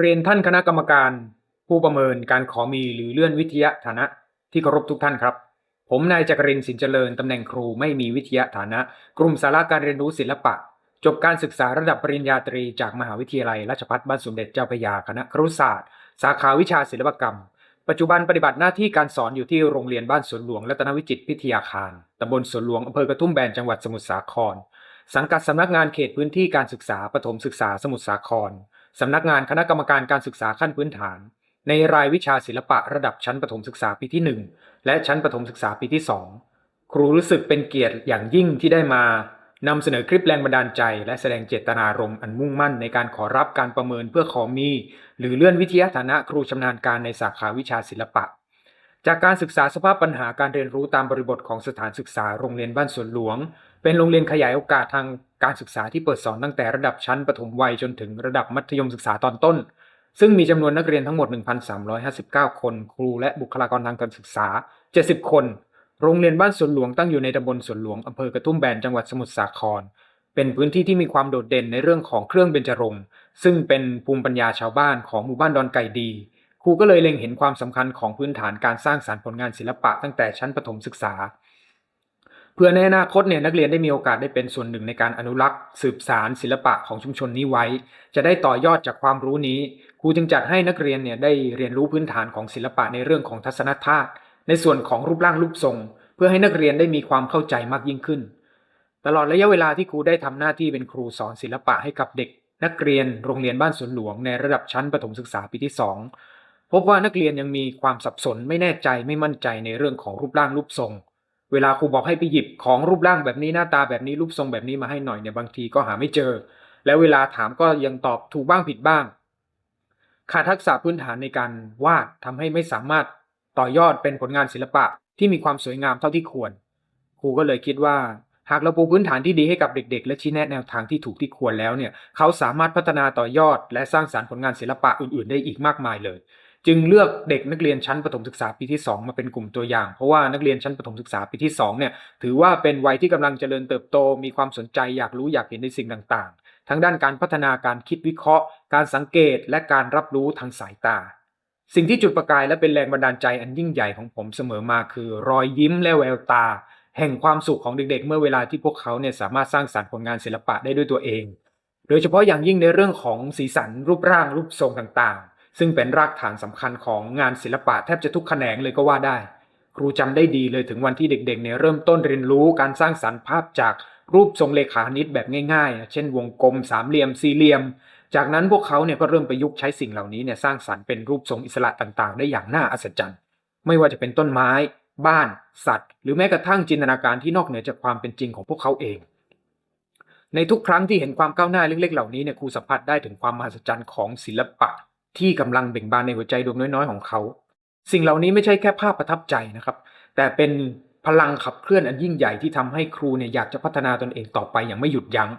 เรียนท่านคณะกรรมการ ผู้ประเมินการขอมีหรือเลื่อนวิทยาฐานะที่เคารพทุกท่านครับ ผมนายจักรินสินเจริญตำแหน่งครูไม่มีวิทยาฐานะ กลุ่มสาระการเรียนรู้ศิลปะ จบการศึกษาระดับปริญญาตรีจากมหาวิทยาลัยราชภัฏบ้านสมเด็จเจ้าพระยาคณะครุศาสตร์ สาขาวิชาศิลปกรรม ปัจจุบันปฏิบัติหน้าที่การสอนอยู่ที่โรงเรียนบ้านสวนหลวงรัตนวิจิตรพิทยาคารตำบลสวนหลวงอำเภอกระทุ่มแบนจังหวัดสมุทรสาคร สังกัดสำนักงานเขตพื้นที่การศึกษาปฐมศึกษาสมุทรสาคร สำนักงานคณะกรรมการการศึกษาขั้นพื้นฐาน ในรายวิชาศิลปะระดับชั้นประถมศึกษาปีที่ 1 และชั้นประถมศึกษาปีที่ 2 ครูรู้สึกเป็นเกียรติอย่างยิ่งที่ได้มานำเสนอคลิปแรงบันดาลใจ และแสดงเจตนารมณ์อันมุ่งมั่นในการขอรับการประเมินเพื่อขอมี หรือเลื่อนวิทยาฐานะครูชำนาญการในสาขาวิชาศิลปะ จากการศึกษาสภาพปัญหาการเรียนรู้ตามบริบทของสถานศึกษาโรงเรียนบ้านสวนหลวง เป็นโรงเรียนขยายโอกาสทาง การศึกษาที่เปิดสอนตั้งแต่ระดับชั้นประถมวัยจนถึงระดับมัธยมศึกษาตอนต้น ซึ่งมีจำนวนนักเรียนทั้งหมด 1,359 คน ครูและบุคลากรทางการศึกษา 70 คน โรงเรียนบ้านสวนหลวงตั้งอยู่ในตำบลสวนหลวงอำเภอกระทุ่มแบนจังหวัดสมุทรสาคร เป็นพื้นที่ที่มีความโดดเด่นในเรื่องของเครื่องเบญจรงค์ซึ่งเป็นภูมิปัญญาชาวบ้านของหมู่บ้านดอนไก่ดีครูก็เลยเล็งเห็นความสำคัญของพื้นฐานการสร้างสารรค์ผลงานศิลปะตั้งแต่ชั้นประถมศึกษา เพื่อในอนาคตเนี่ยนักเรียนได้มีโอกาสได้เป็นส่วนหนึ่งในการอนุรักษ์ สืบสารศิลปะของชุมชนนี้ไว้ จะได้ต่อยอดจากความรู้นี้ครูจึงจัดให้นักเรียนเนี่ยได้เรียนรู้พื้นฐานของศิลปะในเรื่องของทัศนธาตุในส่วนของรูปร่างรูปทรง เพื่อให้นักเรียนได้มีความเข้าใจมากยิ่งขึ้น ตลอดระยะเวลาที่ครูได้ทำหน้าที่เป็นครูสอนศิลปะให้กับเด็ก นักเรียนโรงเรียนบ้านสวนหลวงในระดับชั้นประถมศึกษาปีที่สองพบว่านักเรียนยังมีความสับสนไม่แน่ใจไม่มั่นใจในเรื่องของรูปร่างรูปทรง เวลาครูบอกให้ไปหยิบของรูปร่างแบบนี้หน้าตาแบบนี้รูปทรงแบบนี้มาให้หน่อยเนี่ยบางทีก็หาไม่เจอ แล้วเวลาถามก็ยังตอบถูกบ้างผิดบ้าง ขาดทักษะพื้นฐานในการวาดทำให้ไม่สามารถต่อยอดเป็นผลงานศิลปะที่มีความสวยงามเท่าที่ควร ครูก็เลยคิดว่า หากเราปูพื้นฐานที่ดีให้กับเด็ก ๆ และชี้แนะแนวทางที่ถูกที่ควรแล้วเนี่ยเขาสามารถพัฒนาต่อยอด และสร้างสารรค์ผลงานศิลปะอื่น ๆ ได้อีกมากมายเลย จึงเลือกเด็กนักเรียนชั้นประถมศึกษาปีที่ 2 มาเป็นกลุ่มตัวอย่าง เพราะว่านักเรียนชั้นประถมศึกษาปีที่2เนี่ยถือว่าเป็นวัยที่กำลังเจริญเติบโต มีความสนใจอยากรู้อยากเห็นในสิ่งต่างๆ ทั้งด้านการพัฒนาการคิดวิเคราะห์ การสังเกตและการรับรู้ทางสายตา สิ่งที่จุดประกายและเป็นแรงบันดาลใจอันยิ่งใหญ่ของผมเสมอมาคือ รอยยิ้มและแววตา แห่งความสุขของเด็กๆ เมื่อเวลาที่พวกเขาเนี่ยสามารถสร้างสรรค์ผลงานศิลปะได้ด้วยตัวเอง โดยเฉพาะอย่างยิ่งในเรื่องของสีสันรูปร่างรูปทรงต่างๆ ซึ่งเป็นรากฐานสำคัญของงานศิลปะแทบจะทุกแขนงเลยก็ว่าได้ ครูจำได้ดีเลยถึงวันที่เด็กๆเนี่ยเริ่มต้นเรียนรู้การสร้างสรรค์ภาพจากรูปทรงเลขาคณิตแบบง่ายๆ เช่นวงกลมสามเหลี่ยมสี่เหลี่ยม จากนั้นพวกเขาเนี่ยก็เริ่มประยุกต์ใช้สิ่งเหล่านี้เนี่ยสร้างสรรค์เป็นรูปทรงอิสระต่างๆ ได้อย่างน่าอัศจรรย์ ไม่ว่าจะเป็นต้นไม้ บ้าน สัตว์ หรือแม้กระทั่งจินตนาการที่นอกเหนือจากความเป็นจริงของพวกเขาเอง ในทุกครั้งที่เห็นความก้าวหน้าเล็กๆ เหล่านี้เนี่ยครูสัมผัสได้ถึงความมหัศจรรย์ของศิลปะ ที่กำลังเบ่งบานในหัวใจดวงน้อยๆของเขา สิ่งเหล่านี้ไม่ใช่แค่ภาพประทับใจนะครับ แต่เป็นพลังขับเคลื่อนอันยิ่งใหญ่ที่ทำให้ครูเนี่ยอยากจะพัฒนาตนเองต่อไปอย่างไม่หยุดยัง้ง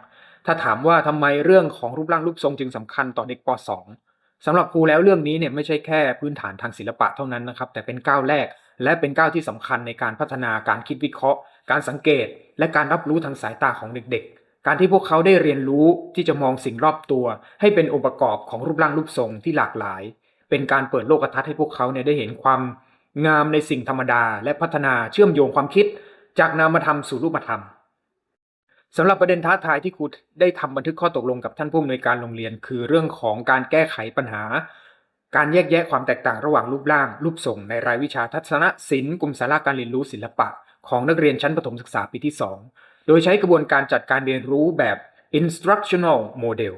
ถ้าถามว่าทำไมเรื่องของรูปร่างรูปทรงจึงสำคัญต่อเด็กป .2 สำหรับครูแล้วเรื่องนี้เนี่ยไม่ใช่แค่พื้นฐานทางศิลปะเท่านั้นนะครับ แต่เป็นก้าวแรก และเป็นก้าวที่สำคัญในการพัฒนาการคิดวิเคราะห์ การสังเกต และการรับรู้ทางสายตาของเด็กๆ การที่พวกเขาได้เรียนรู้ที่จะมองสิ่งรอบตัว ให้เป็นองค์ประกอบของรูปร่างรูปทรงที่หลากหลาย เป็นการเปิดโลกทัศน์ให้พวกเขาเนี่ยได้เห็นความงามในสิ่งธรรมดา และพัฒนาเชื่อมโยงความคิด จากนามธรรมสู่รูปธรรมสำหรับประเด็นท้าทายที่ครูได้ทำบันทึกข้อตกลงกับท่านผู้อำนวยการโรงเรียน คือเรื่องของการแก้ไขปัญหา การแยกแยะความแตกต่างระหว่างรูปร่าง รูปทรงในรายวิชาทัศนศิลป์กลุ่มสาระการเรียนรู้ศิลปะ ของนักเรียนชั้นประถมศึกษาปีที่ 2 โดยใช้กระบวนการจัดการเรียนรู้แบบ instructional model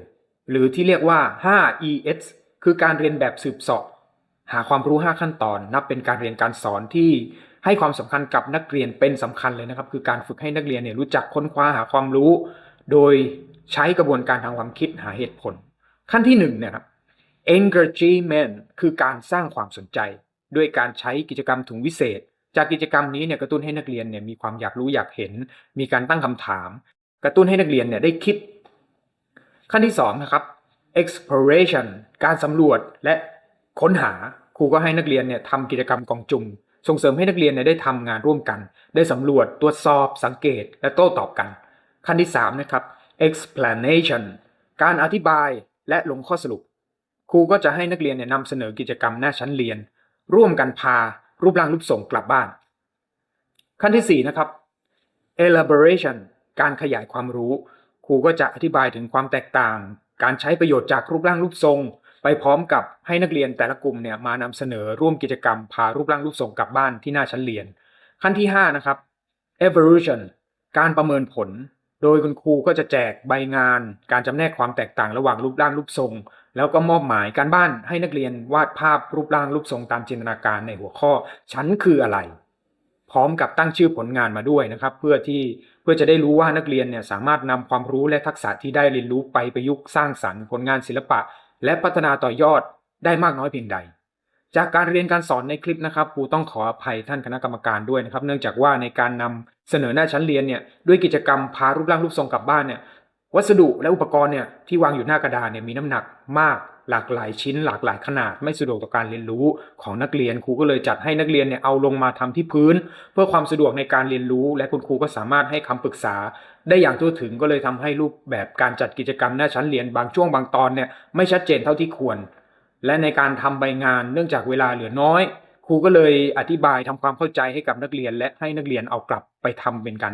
หรือที่เรียกว่า 5ES คือการเรียนแบบสืบเสาะหาความรู้ 5 ขั้นตอน นับเป็นการเรียนการสอนที่ให้ความสำคัญกับนักเรียนเป็นสำคัญเลยนะครับ คือการฝึกให้นักเรียนเนี่ยรู้จักค้นคว้าหาความรู้ โดยใช้กระบวนการทางความคิดหาเหตุผล ขั้นที่1เนี่ยครับ engagement คือการสร้างความสนใจ ด้วยการใช้กิจกรรมถุงวิเศษ จากกิจกรรมนี้เนี่ยกระตุ้นให้นักเรียนเนี่ยมีความอยากรู้อยากเห็น มีการตั้งคำถาม กระตุ้นให้นักเรียนเนี่ยได้คิด ขั้นที่2นะครับ exploration การสำรวจและค้นหาครูก็ให้นักเรียนเนี่ยทำกิจกรรมกองจุ่มส่งเสริมให้นักเรียนเนี่ยได้ทำงานร่วมกัน ได้สำรวจตรวจสอบสังเกต และโต้ตอบกัน ขั้นที่3นะครับ explanation การอธิบายและลงข้อสรุป ครูก็จะให้นักเรียนเนี่ยนำเสนอกิจกรรมหน้าชั้นเรียน ร่วมกันพา รูปร่างรูปทรงกลับบ้าน ขั้นที่ 4 นะครับ elaboration การขยายความรู้ ครูก็จะอธิบายถึงความแตกต่าง การใช้ประโยชน์จากรูปร่างรูปทรง ไปพร้อมกับให้นักเรียนแต่ละกลุ่มเนี่ยมานำเสนอร่วมกิจกรรม พารูปร่างรูปทรงกลับบ้านที่หน้าชั้นเรียน ขั้นที่ 5 นะครับ evaluation การประเมินผล โดยคุณครูก็จะแจกใบงาน การจำแนกความแตกต่างระหว่างรูปร่างรูปทรง แล้วก็มอบหมายการบ้านให้นักเรียนวาดภาพรูปร่างรูปทรงตามจินตนาการในหัวข้อ ฉันคืออะไร พร้อมกับตั้งชื่อผลงานมาด้วยนะครับ เพื่อที่เพื่อจะได้รู้ว่านักเรียนเนี่ยสามารถนำความรู้และทักษะที่ได้เรียนรู้ไปประยุกต์สร้างสรรค์ผลงานศิลปะ และพัฒนาต่อยอดได้มากน้อยเพียงใด จากการเรียนการสอนในคลิปนะครับครูต้องขออภัยท่านคณะกรรมการด้วยนะครับ เนื่องจากว่าในการนำเสนอหน้าชั้นเรียนเนี่ยด้วยกิจกรรมพารูปร่างรูปทรงกลับบ้านเนี่ยวัสดุและอุปกรณ์เนี่ยที่วางอยู่หน้ากระดานเนี่ยมีน้ำหนักมากหลากหลายชิ้น หลากหลายขนาดไม่สะดวกต่อการเรียนรู้ของนักเรียนครูก็เลยจัดให้นักเรียนเนี่ยเอาลงมาทำที่พื้น เพื่อความสะดวกในการเรียนรู้ และคุณครูก็สามารถให้คำปรึกษา ได้อย่างทั่วถึงก็เลยทำให้รูปแบบการจัดกิจกรรมหน้าชั้นเรียนบางช่วงบางตอนเนี่ยไม่ชัดเจนเท่าที่ควร และในการทำใบงานเนื่องจากเวลาเหลือน้อย ครูก็เลยอธิบายทำความเข้าใจให้กับนักเรียน และให้นักเรียนเอากลับไปทำเป็นการ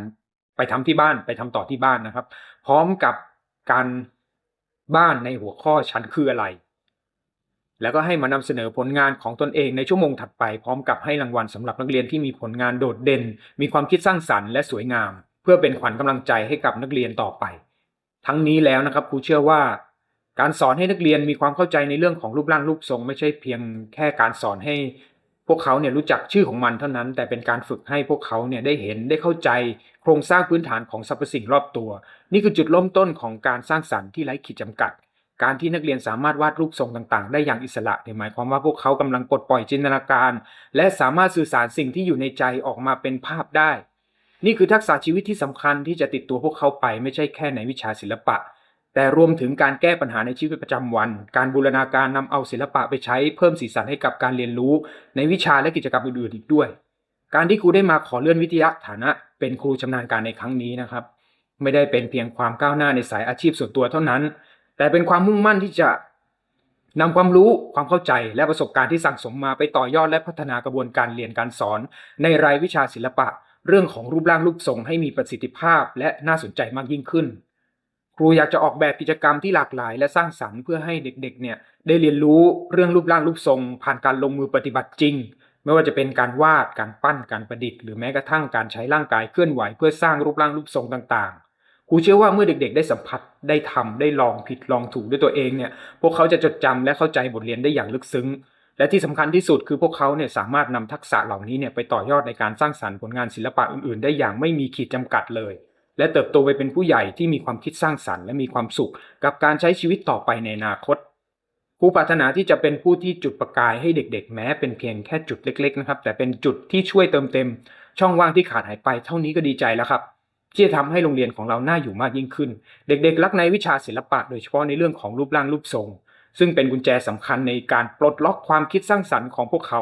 ไปทำที่บ้านไปทำต่อที่บ้านนะครับ พร้อมกับการบ้านในหัวข้อฉันคืออะไร แล้วก็ให้มานำเสนอผลงานของตนเองในชั่วโมงถัดไป พร้อมกับให้รางวัลสำหรับนักเรียนที่มีผลงานโดดเด่น มีความคิดสร้างสรรค์และสวยงาม เพื่อเป็นขวัญกำลังใจให้กับนักเรียนต่อไป ทั้งนี้แล้วนะครับครูเชื่อว่า การสอนให้นักเรียนมีความเข้าใจในเรื่องของรูปร่างรูปทรง ไม่ใช่เพียงแค่การสอนให้ พวกเขาเนี่ยรู้จักชื่อของมันเท่านั้น แต่เป็นการฝึกให้พวกเขาเนี่ยได้เห็นได้เข้าใจโครงสร้างพื้นฐานของสรรพสิ่งรอบตัว นี่คือจุดเริ่มต้นของการสร้างสรรค์ที่ไร้ขีดจำกัด การที่นักเรียนสามารถวาดรูปทรงต่างๆ ได้อย่างอิสระเนี่ยหมายความว่าพวกเขากำลังปลดปล่อยจินตนาการ และสามารถสื่อสารสิ่งที่อยู่ในใจออกมาเป็นภาพได้ นี่คือทักษะชีวิตที่สำคัญที่จะติดตัวพวกเขาไปไม่ใช่แค่ในวิชาศิลปะ แต่รวมถึงการแก้ปัญหาในชีวิตประจำวัน การบูรณาการนำเอาศิลปะไปใช้เพิ่มสีสันให้กับการเรียนรู้ ในวิชาและกิจกรรมอื่นๆอีกด้วย การที่ครูได้มาขอเลื่อนวิทยาฐานะ เป็นครูชำนาญการในครั้งนี้นะครับ ไม่ได้เป็นเพียงความก้าวหน้าในสายอาชีพส่วนตัวเท่านั้น แต่เป็นความมุ่งมั่นที่จะนำความรู้ความเข้าใจและประสบการณ์ที่สั่งสมมาไปต่อยอดและพัฒนากระบวนการเรียนการสอน ในรายวิชาศิลปะ เรื่องของรูปร่างรูปทรงให้มีประสิทธิภาพและน่าสนใจมากยิ่งขึ้น ครูอยากจะออกแบบกิจกรรมที่หลากหลาย และสร้างสรรค์เพื่อให้เด็กๆเนี่ยได้เรียนรู้เรื่องรูปร่างรูปทรง ผ่านการลงมือปฏิบัติจริง ไม่ว่าจะเป็นการวาดการปั้นการประดิษฐ์หรือแม้กระทั่งการใช้ร่างกายเคลื่อนไหวเพื่อสร้างรูปร่างรูปทรงต่างๆ ครูเชื่อว่าเมื่อเด็กๆ ได้สัมผัสได้ทำได้ลองผิดลองถูกด้วยตัวเองเนี่ยพวกเขาจะจดจำและเข้าใจบทเรียนได้อย่างลึกซึ้ง และที่สำคัญที่สุดคือพวกเขาเนี่ยสามารถนำทักษะเหล่านี้เนี่ยไปต่อยอดในการสร้างสรรค์ผลงานศิลปะอื่นๆ ได้อย่างไม่มีขีดจำกัดเลย และเติบโตไปเป็นผู้ใหญ่ที่มีความคิดสร้างสรรค์และมีความสุขกับการใช้ชีวิตต่อไปในอนาคตครูปรารถนาที่จะเป็นผู้ที่จุดประกายให้เด็ก ๆ แม้เป็นเพียงแค่จุดเล็ก ๆ นะครับ แต่เป็นจุดที่ช่วยเติมเต็ม ช่องว่างที่ขาดหายไปเท่านี้ก็ดีใจแล้วครับที่จะทำให้โรงเรียนของเราน่าอยู่มากยิ่งขึ้น เด็ก ๆ รักในวิชาศิลปะ โดยเฉพาะในเรื่องของรูปร่างรูปทรง ซึ่งเป็นกุญแจสำคัญในการปลดล็อกความคิดสร้างสรรค์ของพวกเขา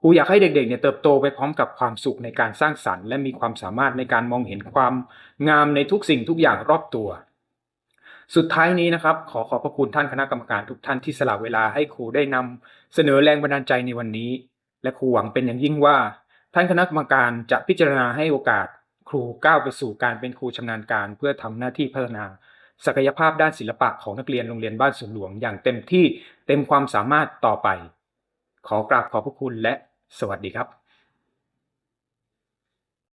ครูอยากให้เด็กๆเนี่ยเติบโตไปพร้อมกับความสุขในการสร้างสรรค์ และมีความสามารถในการมองเห็นความงามในทุกสิ่งทุกอย่างรอบตัว สุดท้ายนี้นะครับ ขอขอบพระคุณท่านคณะกรรมการทุกท่านที่สละเวลาให้ครูได้นำเสนอแรงบันดาลใจในวันนี้ และครูหวังเป็นอย่างยิ่งว่า ท่านคณะกรรมการจะพิจารณาให้โอกาส ครูก้าวไปสู่การเป็นครูชำนาญการ เพื่อทำหน้าที่พัฒนา ศักยภาพด้านศิลปะของนักเรียนโรงเรียนบ้านสวนหลวง อย่างเต็มที่เต็มความสามารถต่อไป ขอกราบขอบพระคุณและสวัสดีครับ